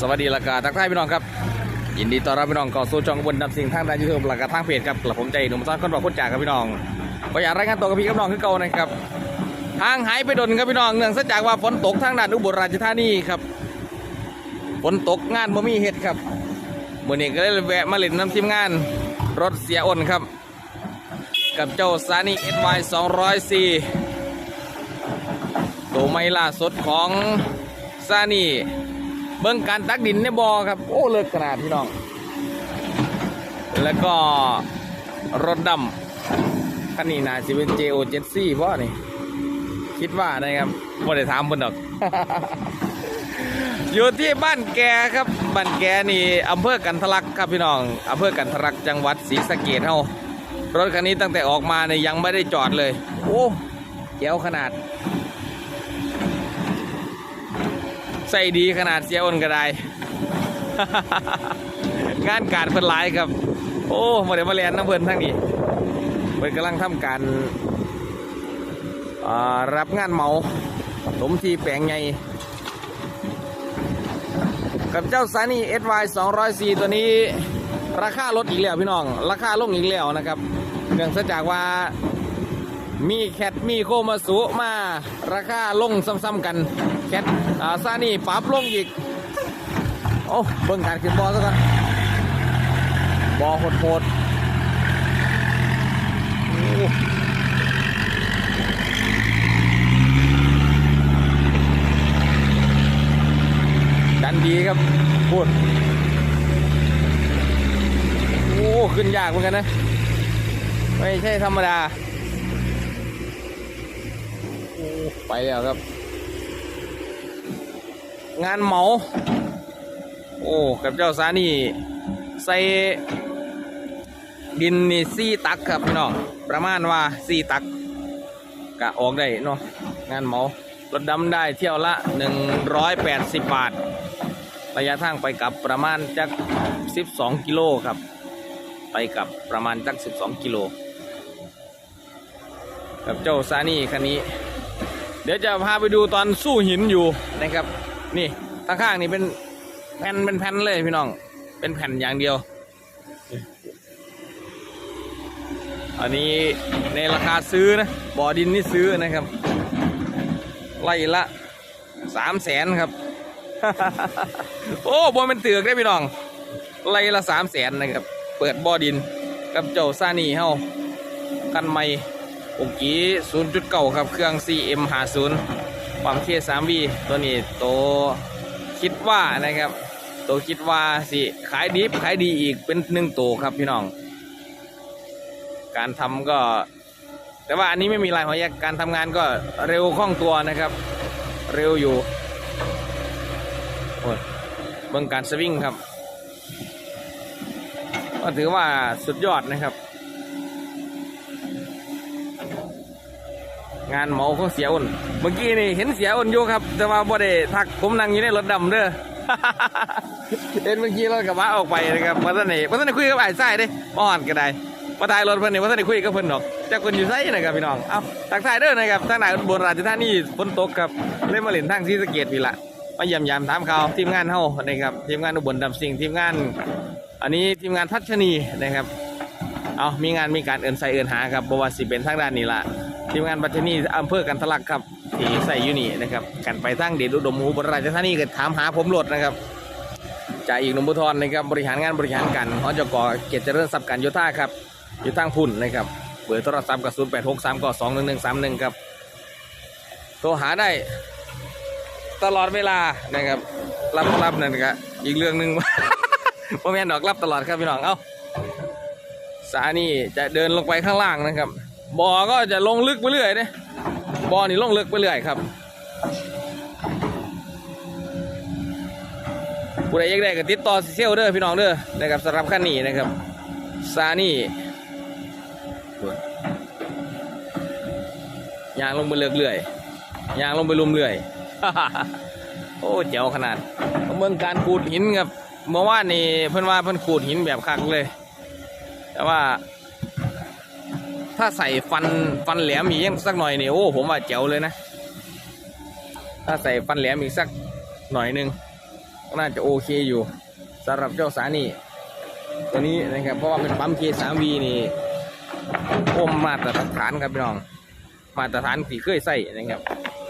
สวัสดีละกาทักทายพี่น้องครับ ยินดีต้อนรับพี่น้องเข้าสู่ช่องบนดับสิ่งทางด้านยูทูบละกาทางเพจครับกระผมใจหนุ่มต้อนคนบอกคนจากครับพี่น้องก็อยากรายงานตัวกับพี่กับน้องขึ้นเก่านะครับทางหายไปดนครับพี่น้องเนื่องจากว่าฝนตกทางด้านอุบลราชธานีครับฝนตกงานบ่มีเห็ดครับมื่อนี้ก็เลยแวะมาเล่นน้ำทีมงาน รถเสียอ้นครับ กับเจ้าซานี่ SY 204ตัวไม่ล่าสุดของซานี่ เบิ้องการตักดินในบอ่อครับ โอ้เลิกขนาดพี่น้อง แล้วก็รถดำคันนี้นาจะเป็น JO 74เพราะนี่ คิดว่านะครับไม่ได้ถามเพิ่นดอก อยู่ที่บ้านแกครับ บ้านแกนี่อำเภอกันทะลักครับพี่น้องอำเภอกันทะลักจังหวัดศรีสะเกษเฮารถคันนี้ตั้งแต่ออกมาเนี่ยยังไม่ได้จอดเลย โอ้แก้วขนาด ใส่ดีขนาดเสียอ้นก็ได้ งานการเพิ่นหลายครับ โอ้มาเดี๋ยวมาเรียนน้ำเพิ่นทั้งนี้เพิ่นกำลังทำการรับงานเมาสมทีแปลงใหญ่กับเจ้าซานี่ SY 204 ตัวนี้ ราคาลดอีกแล้วพี่น้อง ราคาลงอีกแล้วนะครับ เนื่องจากว่า มีแคทมีโคมาสุมา ราคาลงซ้ำๆกัน แคทอ่าซานี่ปรับลงอีก โอ้เบิ่งการขึ้นบอซะก่อนบอโหดโหดดันดีครับพูดโอ้ ขึ้นยากเหมือนกันนะ ไม่ใช่ธรรมดา โอ้ ไปแล้วครับ งานเหมา โอ้กับเจ้าสานี่ใส่ดินนี่สี่ตักครับพี่น้องประมาณว่าสี่ตักกะออกได้เนาะงานเหมารถดำได้เที่ยวละ 180 บาท ระยะทางไปกลับประมาณจัก 12 กิโลครับ ไปกลับประมาณจัก 12 กิโลกับเจ้าซานี่คันนี้ เดี๋ยวจะพาไปดูตอนสู้หินอยู่นะครับ นี่ข้างๆนี่เป็นแผ่นเป็นแผ่นเลยพี่น้อง เป็นแผ่นอย่างเดียว อันนี้ในราคาซื้อนะบ่อดินนี่ซื้อนะครับ ไล่ละสามแสนครับ โอ้บอเป็นเตือกได้พี่น้อง ไล่ละสามแสนนะครับ เปิดบ่อดินกับเจ้าซานี่เฮากันไม่ ปกกี้0.9ครับ เครื่อง CM50 ความเท3 v ตัวนี้โตวคิดว่านะครับ ตัวคิดว่าสิ ขายดีขายดีอีกเป็นหนึ่งตัวครับพี่น้อง การทำก็ แต่ว่าอันนี้ไม่มีลายหัวแยกการทำงานก็เร็วคล่องตัวนะครับ เร็วอยู่โอ้ยเบื้องการสวิงครับ ก็ถือว่าสุดยอดนะครับ งานเหมาของเสียอ้นเมื่อกี้นี่เห็นเสียอ้นอยู่ครับ แต่ว่าบ่ได้ทักผมนั่งอยู่ในรถดำเด้อเห็นเมื่อกี้รถกระบะออกไปนะครับมาท่านนี่มาท่านได้คุยกับไอ้ไส้เด้ป้อนก็ได้มาถ่ายรถเพิ่นนี่มาท่านได้คุยกับเพิ่นดอกจากคนอยู่ไส้นะครับพี่น้องเอ้าทักทายเด้อนะครับทางไหนบนราชธานีฝนตกครับเล่นมาเล่นทางศรีสะเกดพี่ละมาเยี่ยมยามถามข่าวทีมงานเฮานะครับทีมงานอุบลดำสิงทีมงาน อันนี้ทีมงานทัชนีนะครับเอามีงานมีการเอินใส่เอินหาครับบว่าสิเป็นทางด้านนี้ละ ทีมงานบัชนีอำเภอกันทลักครับที่ใส่ยูนี่นะครับกันไปทางเดชอุดมหูบนราชธานีก็ถามหาผมโหลดนะครับจ่าอีกนุ่มบุทรนะครับบริหารงานบริหารกันอจกเกียรติเจริญทรัพย์การโยธาครับอยู่ทางพุ่นนะครับเบอร์โทรศัพท์กับศูนย์แปดหกสามก็สองหนึ่งหนึ่งสามหนึ่งครับโทรหาได้ตลอดเวลานะครับรับรับนั่นก็อีกเรื่องหนึ่งพ่อแม่ดอกรับตลอดครับพี่น้องเอ้าสานี่จะเดินลงไปข้างล่างนะครับ บ่อก็จะลงลึกไปเรื่อยเนะบ่อนี่ลงลึกไปเรื่อยครับผู้ใดอยากได้ก็ติดต่อเซลเด้อพี่น้องเด้อนะครับสำหรับคันนี้นะครับซานี่ยางลงไปเรื่อยๆยางลงไปลุมเรื่อยโอ้เจ๋วขนาดเมืองการขูดหินครับเมื่อวานนี่เพิ่อนว่าเพิ่อนขูดหินแบบคักเลย แต่ว่า ถ้าใส่ฟันฟันแหลมอีกสักหน่อยนี่โอ้ผมว่าเจ๋วเลยนะ ถ้าใส่ฟันแหลมอีกสักหน่อยหนึ่งน่าจะโอเคอยู่สำหรับเจ้าสานี่ตัวนี้นะครับเพราะว่าเป็นปั๊ม K3V นี่โอมมาตรฐานครับพี่น้อง มาตรฐานที่เคยใส่นะครับ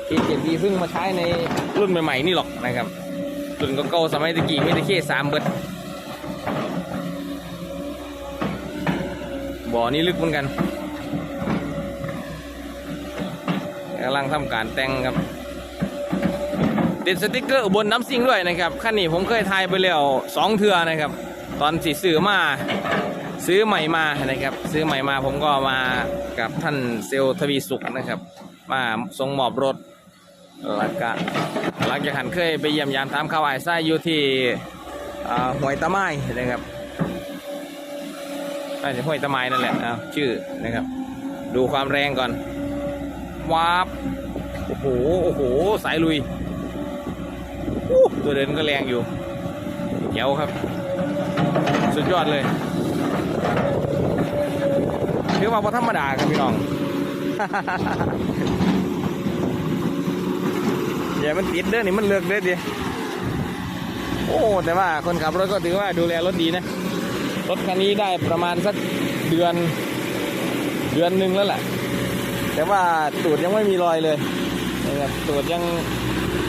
K7V เพิ่งมาใช้ในรุ่นใหม่ๆนี่หรอกนะครับรุ่นเก่าๆสมัยตะกี้ไมีแต่ K3 เบิดบ่อนี้ลึกเหมือนกัน กำลังทำการแต่งครับ ติดสติกเกอร์บนน้ำซิ่งด้วยนะครับคันนี้ผมเคยทายไปแล้วสองเทือนะครับ ตอนสีซื้อมาซื้อใหม่มานะครับ ซื้อใหม่มาผมก็มากับท่านเซลทวีสุขนะครับ มาส่งหมอบรถแล้วก็หลังจากหันเคยไปเยี่ยมยามถามข่าวไอ้ไส้อยู่ที่อ่าห้วยตะไม้นะครับน่าจะห้วยตะไม้นั่นแหละชื่อนะครับ ดูความแรงก่อน วาบโอ้โห โอ้โห สายลุย ตัวเดินก็แรงอยู่เจ๋วครับ สุดยอดเลยถือว่าพอธรรมดาครับพี่น้องอย่ามันติดเด้อนี่มันเลือกเด้อดิโอ้ แต่ว่าคนขับรถก็ถือว่าดูแลรถดีนะ รถคันนี้ได้ประมาณสักเดือน เดือนหนึ่งแล้วแหละ แต่ว่าตูดยังไม่มีรอยเลยนะครับตูดยัง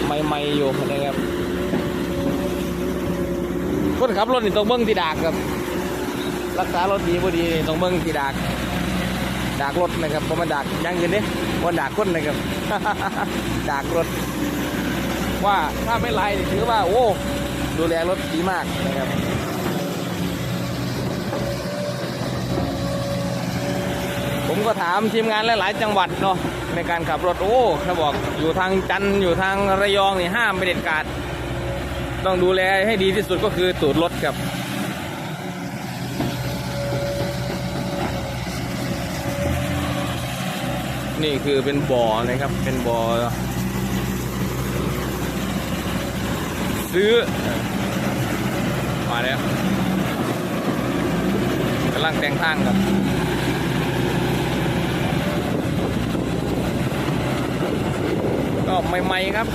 ใหม่ๆอยู่นะครับคนขับรถนี่ต้องเบิ้งที่ดากครับ รักษารถดีบ่ดีต้องเบิ้งที่ดากดากรถนะครับเพราะมันดากยังเงินเด้วันดากคนนะครับ ดากรถ ว่าถ้าไม่ไล่ถือว่าโอ้ดูแลรถดีมากนะครับ ผมก็ถามทีมงานหลาย ๆ จังหวัดเนาะในการขับรถโอ้เขาบอกอยู่ทางจันอยู่ทางระยองนี่ห้ามไปเด็ดขาด ต้องดูแลให้ดีที่สุดก็คือตูดรถครับนี่คือเป็นบ่อนะครับ เป็นบ่อซื้อ มาแล้วกำลังแต่งทางครับ ก็ใหม่ๆครับ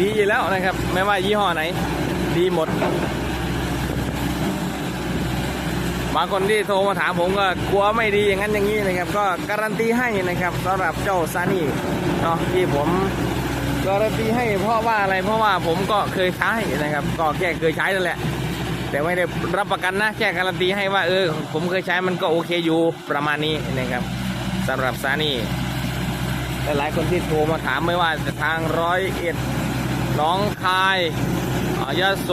ดีอยู่แล้วนะครับ ไม่ว่ายี่ห้อไหน ดีหมดบางคนที่โทรมาถามผมก็กลัวไม่ดีอย่างนั้นอย่างนี้นะครับ ก็การันตีให้นะครับสำหรับเจ้าซานี่เนาะที่ผมการันตีให้เพราะว่าอะไรเพราะว่าผมก็เคยใช้นะครับ ก็แค่เคยใช้นั่นแหละ แต่ไม่ได้รับประกันนะแค่การันตีให้ว่าเออผมเคยใช้มันก็โอเคอยู่ประมาณนี้นะครับสำหรับซานี่ หลายๆคนที่โทรมาถามไม่ว่าจะทางร้อยเอ็ดน้องคายยาโส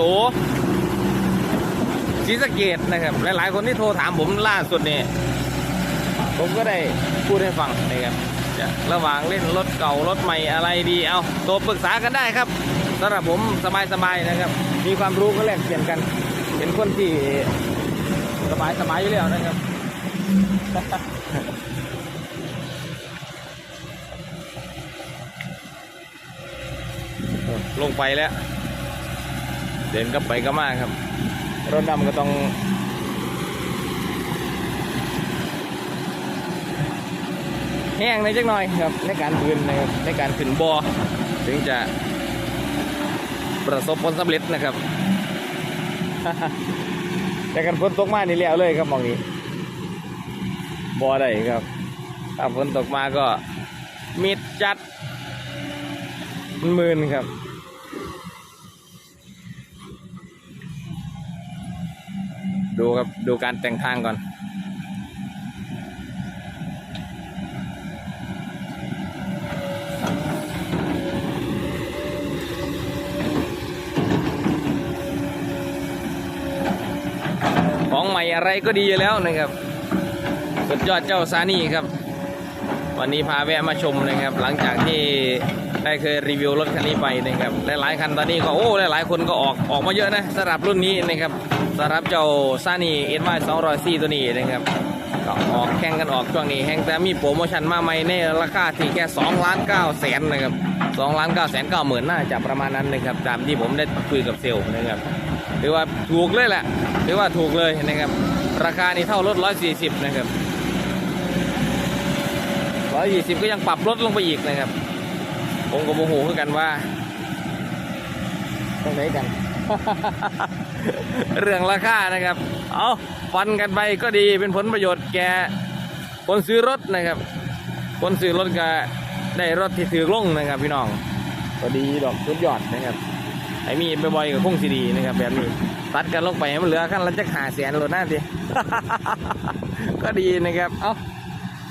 ศรีสะเกดนะครับ หลายๆคนที่โทรถามผมล่าสุดนี่ผมก็ได้พูดให้ฟังนะครับจะระหว่างเล่นรถเก่ารถใหม่อะไรดีเอาโทรปรึกษากันได้ครับสำหรับผมสบายๆนะครับ มีความรู้ก็แลกเปลี่ยนกัน เป็นคนที่สบายๆอยู่แล้วนะครับ ลงไปแล้ว เดินก็ไปก็มากครับ รถดำก็ต้อง แห้งในจักหน่อยครับในการขึ้นนะครับในการขึ้นบอถึงจะประสบผลสำเร็จนะครับแต่กันฝนตกมานี่แล้วเลยครับมองนี้บอได้ครับถ้าฝนตกมาก็มิดจัดหมื่นครับ ดูครับ ดูการแต่งทางก่อน ของใหม่อะไรก็ดีอยู่แล้วนะครับ สุดยอดเจ้าซานี่ครับ วันนี้พาแวะมาชมนะครับ หลังจากที่ ได้เคยรีวิวรถคันนี้ไปนะครับหลายๆคันตอนนี้ก็โอ้หลายๆคนก็ออกออกมาเยอะนะสำหรับรุ่นนี้นะครับสำหรับเจ้าซานี่เอ็นวายสองร้อยสี่ตัวนี้นะครับก็ออกแข่งกันออกช่วงนี้แห่งแต่มีโปรโมชั่นมาใหม่ในราคาที่แค่สองล้านเก้าแสนนะครับสองล้านเก้าแสนเก้าหมื่นน่าจะประมาณนั้นนะครับตามที่ผมได้คุยกับเซลล์นะครับถือว่าถูกเลยแหละถือว่าถูกเลยนะครับราคานี่เท่ารถร้อยสี่สิบนะครับร้อยยี่สิบก็ยังปรับลดลงไปอีกนะครับ ผมก็โมโหคือกันว่าต้องไหนกัน เรื่องราคานะครับ เอาฟันกันไปก็ดีเป็นผลประโยชน์แก่คนซื้อรถนะครับ คนซื้อรถก็ได้รถที่ถือลงนะครับ พี่น้องก็ดีดอกสุดยอดนะครับไอ้มีบ่อยๆกับคงสีดีนะครับ แบบนี้ตัดกันลงไปให้มันเหลือขั้นละจะหาแสนโลหน้าทีก็ดีนะครับ เอ้า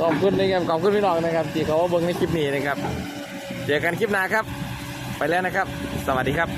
ขอบคุณนะครับขอบคุณพี่น้องนะครับที่เขาเบิ่งในคลิปนี้นะครับ เจอกันคลิปหน้าครับ ไปแล้วนะครับ สวัสดีครับ